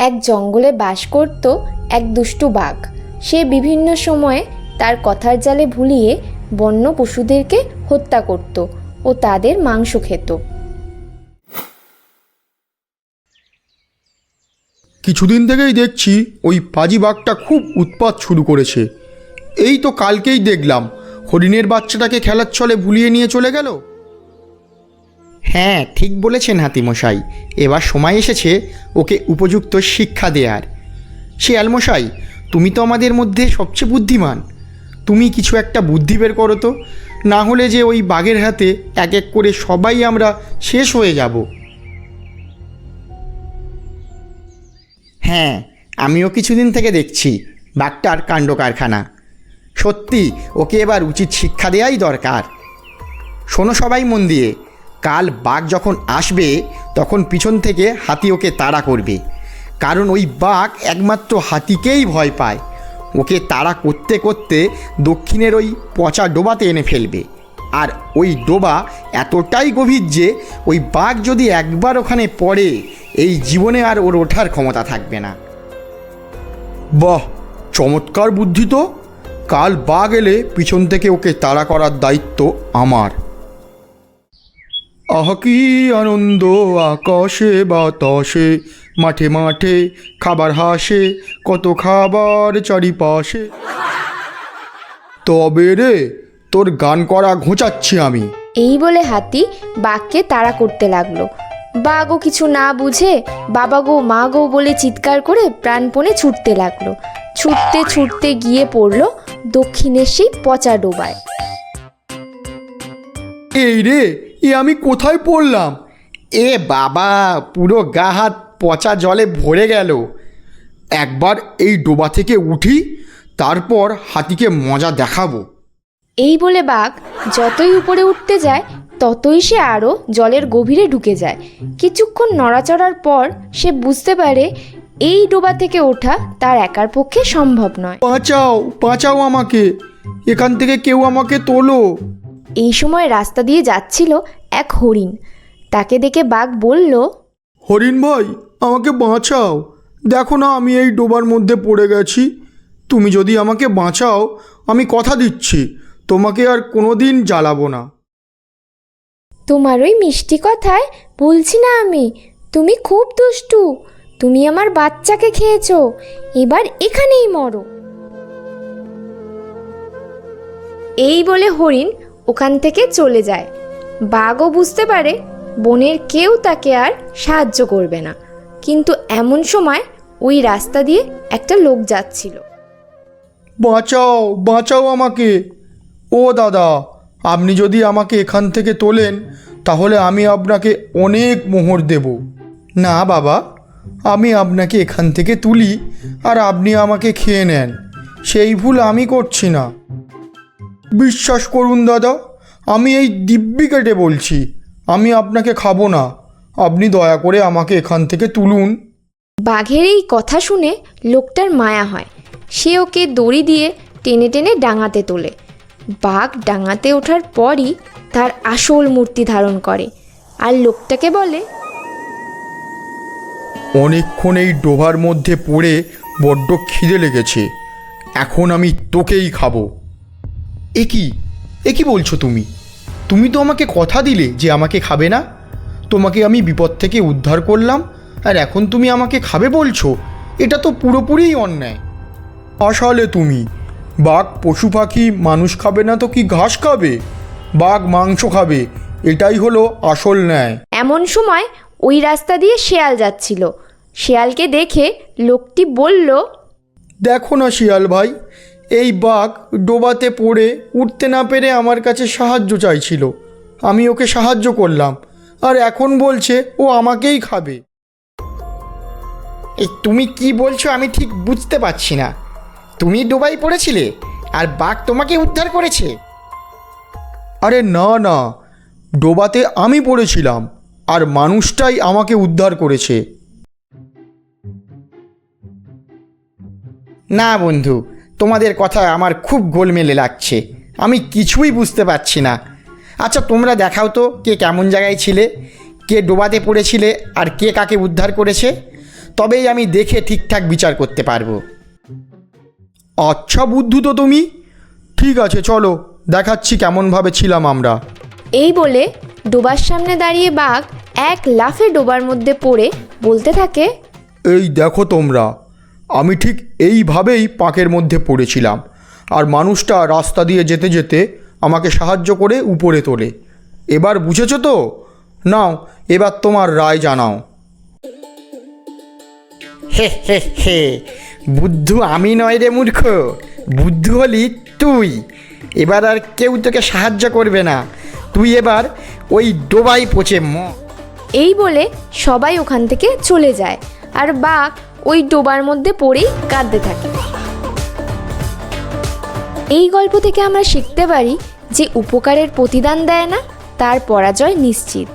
এক জঙ্গলে বাস করত এক দুষ্টু বাঘ। সে বিভিন্ন সময়ে তার কথার জালে ভুলিয়ে বন্য পশুদেরকে হত্যা করত ও তাদের মাংস খেত। কিছুদিন থেকেই দেখছি ওই পাজি বাঘটা খুব উৎপাত শুরু করেছে। এই তো কালকেই দেখলাম, হরিণের বাচ্চাটাকে খেলার ছলে ভুলিয়ে নিয়ে চলে গেল। হ্যাঁ ঠিক বলেছেন হাতিমশাই। এবার সময় এসেছে ওকে উপযুক্ত শিক্ষা দেয়ার। শিয়ালমশাই তুমি তো আমাদের মধ্যে সবচেয়ে বুদ্ধিমান। তুমি কিছু একটা বুদ্ধি বের করো তো। না হলে যে ওই বাঘের হাতে এক এক করে সবাই আমরা শেষ হয়ে যাব। হ্যাঁ আমিও কিছুদিন থেকে দেখছি বাঘটার কাণ্ড কারখানা সত্যি, ওকে এবার উচিত শিক্ষা দেওয়াই দরকার। শোনো সবাই মন দিয়ে কাল বাঘ যখন আসবে, তখন পিছন থেকে হাতি ওকে তাড়া করবে। কারণ ওই বাঘ একমাত্র হাতিকেই ভয় পায়। ওকে তাড়া করতে করতে দক্ষিণের ওই পচা ডোবাতে এনে ফেলবে। আর ওই ডোবা এতটাই গভীর যে, ওই বাঘ যদি একবার ওখানে পড়ে, এই জীবনে আর ওর ওঠার ক্ষমতা থাকবে না। বাহ, চমৎকার বুদ্ধি তো! কাল বাঘ এলে পিছন থেকে ওকে তাড়া করার দায়িত্ব আমার। আহ কি আনন্দ আকাশে বাতাসে মাঠে মাঠে খাবার হাসে কত খাবার চারিপাশে। তবে রে তোর গান করা ঘোচাচ্ছি আমি। এই বলে হাতি বাঘকে তাড়া করতে লাগল। বাঘও কিছু না বুঝে বাবা গো মা গো বলে চিৎকার করে প্রাণপণে ছুটতে লাগল। ছুটতে ছুটতে গিয়ে পড়ল দক্ষিণের সেই পচা ডোবায়। এই রে এ আমি কোথায় পড়লাম? এ বাবা পুরো গা হাত পচা জলে ভরে গেল। একবার এই ডোবা থেকে উঠি তারপর হাতিকে মজা দেখাবো। এই বলে বাঘ যতই উপরে উঠতে যায় ততই সে আরও জলের গভীরে ঢুকে যায়। কিছুক্ষণ নড়াচড়ার পর সে বুঝতে পারে এই ডোবা থেকে ওঠা তার একার পক্ষে সম্ভব নয়। বাঁচাও বাঁচাও আমাকে। এখান থেকে কেউ আমাকে তোলো। এই সময় রাস্তা দিয়ে যাচ্ছিল এক হরিণ। তাকে দেখে বাঘ বলল হরিণ ভাই আমাকে বাঁচাও। দেখো না আমি এই ডোবার মধ্যে পড়ে গেছি। তুমি যদি আমাকে বাঁচাও আমি কথা দিচ্ছি। তোমাকে আর কোনো দিন জ্বালাবো না। তোমার ওই মিষ্টি কথায় বলছি না আমি। তুমি খুব দুষ্টু। তুমি আমার বাচ্চাকে খেয়েছো। এবার এখানেই মরো। এই বলে হরিণ ওখান থেকে চলে যায়। বাঘও বুঝতে পারে বনের কেউ তাকে আর সাহায্য করবে না। কিন্তু এমন সময় ওই রাস্তা দিয়ে একটা লোক যাচ্ছিল। বাঁচাও বাঁচাও আমাকে। ও দাদা, আপনি যদি আমাকে এখান থেকে তোলেন, তাহলে আমি আপনাকে অনেক মোহর দেব। না বাবা, আমি আপনাকে এখান থেকে তুলি আর আপনি আমাকে খেয়ে নেন। সেই ভুল আমি করছি না। বিশ্বাস করুন দাদা আমি এই দিব্যি কেটে বলছি আমি আপনাকে খাব না আপনি দয়া করে আমাকে এখান থেকে তুলুন। বাঘের এই কথা শুনে লোকটার মায়া হয়। সে ওকে দড়ি দিয়ে টেনে টেনে ডাঙাতে তোলে। বাঘ ডাঙাতে ওঠার পরই তার আসল মূর্তি ধারণ করে আর লোকটাকে বলে অনেকক্ষণ এই ডোবার মধ্যে পড়ে বড্ড খিদে লেগেছে এখন আমি তোকেই খাব। এ কি? এ কি বলছো তুমি? তুমি তো আমাকে কথা দিলে যে আমাকে খাবে না। তোমাকে আমি বিপদ থেকে উদ্ধার করলাম আর এখন তুমি আমাকে খাবে বলছো। এটা তো পুরোপুরিই অন্যায়। আসলে তুমি বাঘ পশু পাখি মানুষ খাবে না তো কি ঘাস খাবে? বাঘ মাংস খাবে এটাই হলো আসল ন্যায়। এমন সময় ওই রাস্তা দিয়ে শেয়াল যাচ্ছিল। শেয়ালকে দেখে লোকটি বলল দেখো না শিয়াল ভাই এই বাঘ ডোবাতে পড়ে উঠতে না পেরে আমার কাছে সাহায্য চাইছিল। আমি ওকে সাহায্য করলাম, আর এখন বলছে ও আমাকেই খাবে। এই তুমি কি বলছো আমি ঠিক বুঝতে পারছি না। তুমি ডোবাই পড়েছিলে, আর বাঘ তোমাকে উদ্ধার করেছে। আরে না না, ডোবাতে আমি পড়েছিলাম, আর মানুষটাই আমাকে উদ্ধার করেছে। না বন্ধু তোমাদের কথা আমার খুব গোলমেলে লাগছে। আমি কিছুই বুঝতে পারছি না। আচ্ছা তোমরা দেখাও তো কে কেমন জায়গায় ছিলে কে ডোবাতে পড়েছিলে আর কে কাকে উদ্ধার করেছে। তবেই আমি দেখে ঠিকঠাক বিচার করতে পারব। আচ্ছা বুদ্ধু তো তুমি? ঠিক আছে চলো দেখাচ্ছি কেমনভাবে ছিলাম আমরা। এই বলে ডোবার সামনে দাঁড়িয়ে বাঘ এক লাফে ডোবার মধ্যে পড়ে বলতে থাকে এই দেখো তোমরা আমি ঠিক এইভাবেই পাঁকের মধ্যে পড়েছিলাম। আর মানুষটা রাস্তা দিয়ে যেতে যেতে আমাকে সাহায্য করে উপরে তোলে। এবার বুঝেছ তো? নাও এবার তোমার রায় জানাও। হে হে হে বুদ্ধু আমি নয় রে মূর্খ বুদ্ধু হলি তুই। এবার আর কেউ তোকে সাহায্য করবে না। তুই এবার ওই ডোবাই পচে ম এই বলে সবাই ওখান থেকে চলে যায়। আর বাঘ ওই ডোবার মধ্যে পড়েই কাঁদতে থাকে। এই গল্প থেকে আমরা শিখতে পারি যে উপকারের প্রতিদান দেয় না, তার পরাজয় নিশ্চিত।